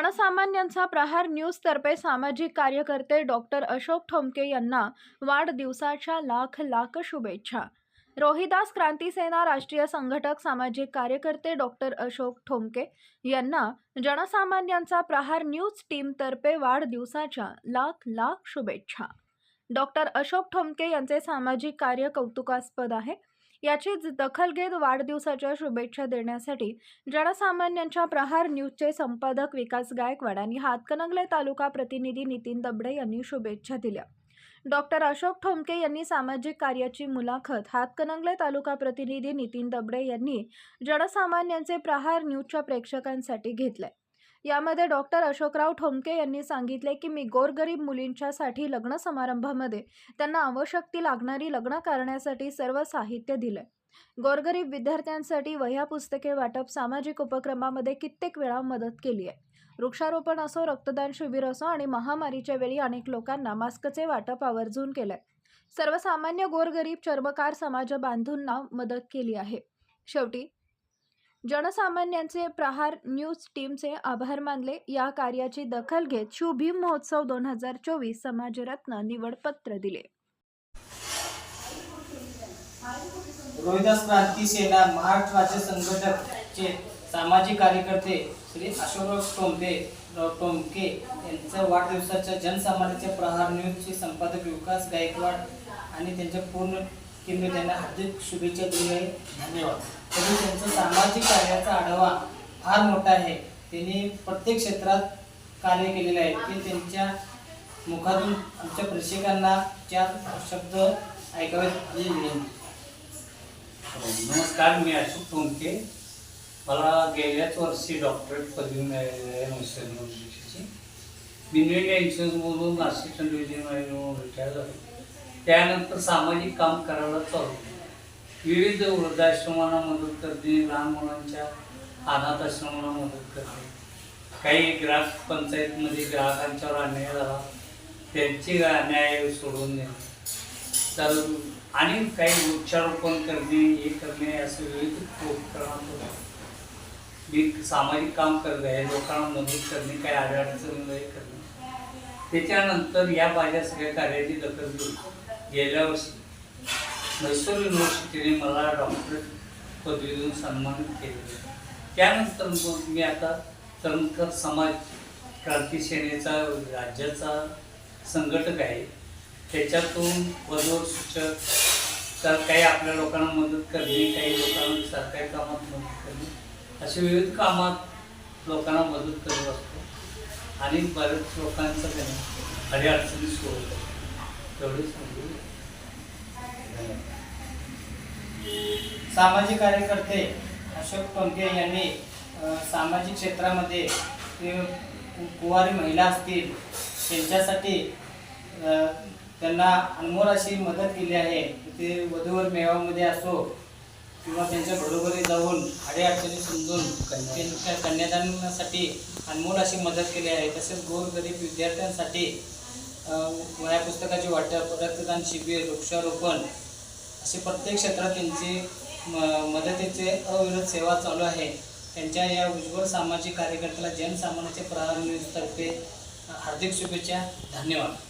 जनसामान्यांचा प्रहार न्यूजतर्फे सामाजिक कार्यकर्ते डॉक्टर अशोक ठोमके यांना वाढदिवसाच्या लाख लाख शुभेच्छा. रोहिदास क्रांती सेना राष्ट्रीय संघटक सामाजिक कार्यकर्ते डॉक्टर अशोक ठोमके यांना जनसामान्यांचा प्रहार न्यूज टीमतर्फे वाढदिवसाच्या लाख लाख शुभेच्छा. डॉक्टर अशोक ठोमके यांचे सामाजिक कार्य कौतुकास्पद आहे. याचीच दखल घेत वाढदिवसाच्या शुभेच्छा देण्यासाठी जनसामान्यांच्या प्रहार न्यूजचे संपादक विकास गायकवाड आणि हातकणंगले तालुका प्रतिनिधी नितीन दबडे यांनी शुभेच्छा दिल्या. डॉक्टर अशोक ठोमके यांनी सामाजिक कार्याची मुलाखत हातकणंगले तालुका प्रतिनिधी नितीन दबडे यांनी जनसामान्यांचे प्रहार न्यूजच्या प्रेक्षकांसाठी घेतलाय यामध्ये डॉक्टर अशोकराव ठोमके यांनी सांगितले की मी गोरगरीब मुलींच्यासाठी लग्न समारंभामध्ये त्यांना आवश्यक ती लागणारी लग्न करण्यासाठी सर्व साहित्य दिलं गोरगरीब विद्यार्थ्यांसाठी वह्या पुस्तके वाटप सामाजिक उपक्रमामध्ये कित्येक वेळा मदत केली आहे. वृक्षारोपण असो रक्तदान शिबिर असो आणि महामारीच्या वेळी अनेक लोकांना मास्कचे वाटप आवर्जून केलंय. सर्वसामान्य गोरगरीब चर्मकार समाज बांधूंना मदत केली आहे. शेवटी जनसामान्यांचे प्रहार न्यूज टीमचे आभार मानले. या कार्याची दखल घेत शिवभीम महोत्सव दोन हजार चोवीस समाजरत्न निवडपत्र दिले. रोहिदास क्रांती सेना महाराष्ट्र राज्य संघटकचे सामाजिक कार्यकर्ते श्री अशोक टोंबे टोमके यांच्या वाढदिवसाच्या जनसामान्याच्या प्रहार न्यूजचे संपादक विकास गायकवाड आणि त्यांच्या पूर्ण टीमने त्यांना हार्दिक शुभेच्छा दिल्या. आहे धन्यवाद. तरी त्यांचा सामाजिक कार्याचा आढावा फार मोठा आहे. त्यांनी प्रत्येक क्षेत्रात कार्य केलेले आहे. ते त्यांच्या मुखातून आमच्या प्रेक्षकांना चार शब्द ऐकावेत नमस्कार मी अशोक टोमके मला गेल्याच वर्षी डॉक्टरेट पदवी मिळालेली आहे म्हैसूर मी न्यू इंडिया इन्शुरन्समधून असिस्टंट डिव्हिजन रिटायर झालो. त्यानंतर सामाजिक काम करायला चालू विविध वृद्धाश्रमांना मदत करते लहान मुलांच्या अनाथ मदत करते. काही ग्रामपंचायतमध्ये ग्राहकांच्यावर अन्याय झाला त्यांची अन्याय सोडून देणे. तर आणि काही वृक्षारोपण करणे हे करणे असे विविध उपक्रमात मी सामाजिक काम करत आहे लोकांना मदत करणे काही अडचणीमध्ये करणे. त्याच्यानंतर या माझ्या सगळ्या कार्याची दखल घेऊन गेल्या वर्षी मैसूर युनिव्हर्सिटीने मला डॉक्टरेट पदवीतून सन्मानित केले त्यानंतर मग मी आता तरुणकर समाज क्रांती सेनेचा राज्याचा संघटक आहे. त्याच्यातून पदवर सूचक तर काही आपल्या लोकांना मदत करणे काही लोकांना सरकारी कामात मदत करणे असे विविध कामात लोकांना मदत करत असतो. आणि बऱ्याच लोकांचं त्यांनी अडीअडचणी सोडत तेवढेच म्हणजे सामाजिक कार्यकर्ते अशोक टोंके यांनी सामाजिक क्षेत्रामध्ये कुवारी महिला असतील त्यांच्यासाठी त्यांना अनमोल अशी मदत केली आहे. ते वधूवर मेळाव्यामध्ये असो किंवा त्यांच्या घरोघरी जाऊन अडीअडचणी समजून त्यांच्या कन्यादानासाठी अनमोल अशी मदत केली आहे. तसेच गोरगरीब विद्यार्थ्यांसाठी वया वह्या पुस्तकाचे वाटप रक्तदान शिबिर वृक्षारोपण असे प्रत्येक क्षेत्रात त्यांची म- मदतीचे अविरत सेवा चालू आहे. त्यांच्या या उज्ज्वल सामाजिक कार्यकर्त्याला जनसामान्याचे प्रहार न्यूजतर्फे हार्दिक शुभेच्छा. धन्यवाद.